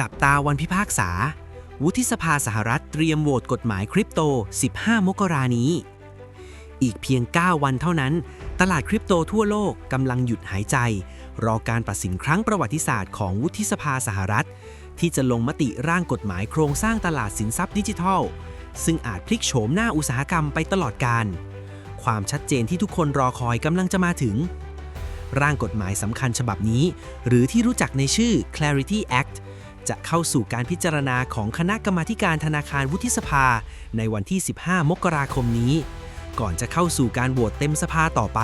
จับตาวันพิพากษา วุฒิสภาสหรัฐเตรียมโหวตกฎหมายคริปโต 15 มกรานี้ อีกเพียง 9 วันเท่านั้น ตลาดคริปโตทั่วโลกกำลังหยุดหายใจ รอการตัดสินครั้งประวัติศาสตร์ของวุฒิสภาสหรัฐ ที่จะลงมติร่างกฎหมายโครงสร้างตลาดสินทรัพย์ดิจิทัล ซึ่งอาจพลิกโฉมหน้าอุตสาหกรรมไปตลอดกาลความชัดเจนที่ทุกคนรอคอยกำลังจะมาถึงร่างกฎหมายสำคัญฉบับนี้ หรือที่รู้จักในชื่อ Clarity Act จะเข้าสู่การพิจารณาของคณะกรรมาการธนาคารวุฒิสภา ในวันที่ 15 มกราคมนี้ ก่อนจะเข้าสู่การโหวตเต็มสภาต่อไป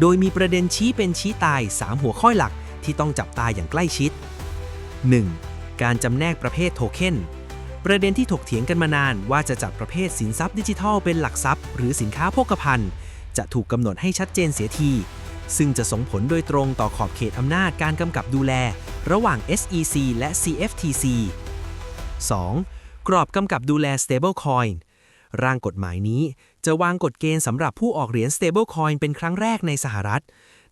โดยมีประเด็นชี้เป็นชี้ตาย 3 หัวข้อหลักที่ต้องจับตาอย่างใกล้ชิด 1. การจำแนกประเภทโทเค็นประเด็นที่ถกเถียงกันมานานว่าจะจัดประเภทสินทรัพย์ดิจิทัลเป็นหลักทรัพย์ หรือสินค้าโภคภัณฑ์ จะถูกกำหนดให้ชัดเจนเสียที ซึ่งจะส่งผลโดยตรงต่อขอบเขตอำนาจการกำกับดูแล ระหว่าง SEC และ CFTC 2. กรอบกำกับดูแล stablecoin ร่างกฎหมายนี้จะวางกฎเกณฑ์สำหรับผู้ออกเหรียญ stablecoin เป็นครั้งแรกในสหรัฐ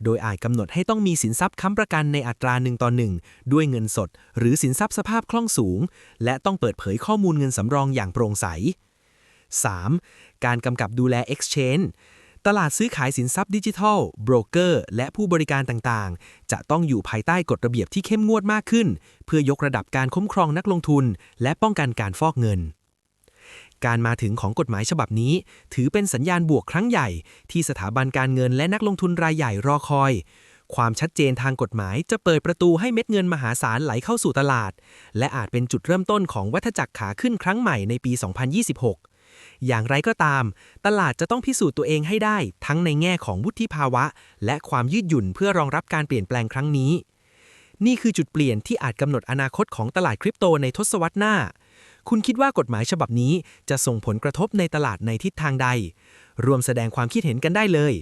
โดยอาจกำหนดให้ต้องมีสินทรัพย์ค้ำประกันในอัตราหนึ่งต่อหนึ่งด้วยเงินสด หรือสินทรัพย์สภาพคล่องสูง และต้องเปิดเผยข้อมูลเงินสำรองอย่างโปร่งใส 3. การกำกับดูแล Exchange ตลาดซื้อขายสินทรัพย์ดิจิทัลโบรกเกอร์ และผู้บริการต่างๆ จะต้องอยู่ภายใต้กฎระเบียบที่เข้มงวดมากขึ้น เพื่อยกระดับการคุ้มครองนักลงทุน และป้องกันการฟอกเงิน การมาถึงของกฎหมายฉบับนี้ ถือเป็นสัญญาณบวกครั้งใหญ่ ที่สถาบันการเงินและนักลงทุนรายใหญ่รอคอย ความชัดเจนทางกฎหมายจะเปิดประตูให้เม็ดเงินมหาศาลไหลเข้าสู่ตลาด และอาจเป็นจุดเริ่มต้นของวัฏจักรขาขึ้นครั้งใหม่ในปี 2026 อย่างไรก็ตาม ตลาดจะต้องพิสูจน์ตัวเองให้ได้ ทั้งในแง่ของวุฒิภาวะ และความยืดหยุ่นเพื่อรองรับการเปลี่ยนแปลงครั้งนี้ นี่คือจุดเปลี่ยนที่อาจกำหนดอนาคตของตลาดคริปโตในทศวรรษหน้า คุณคิดว่ากฎหมายฉบับนี้จะส่งผลกระทบในตลาดในทิศทางใด รวมแสดงความคิดเห็นกันได้เลย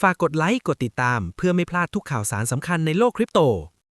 ฝากกดไลค์ กดติดตาม เพื่อไม่พลาดทุกข่าวสารสำคัญในโลกคริปโต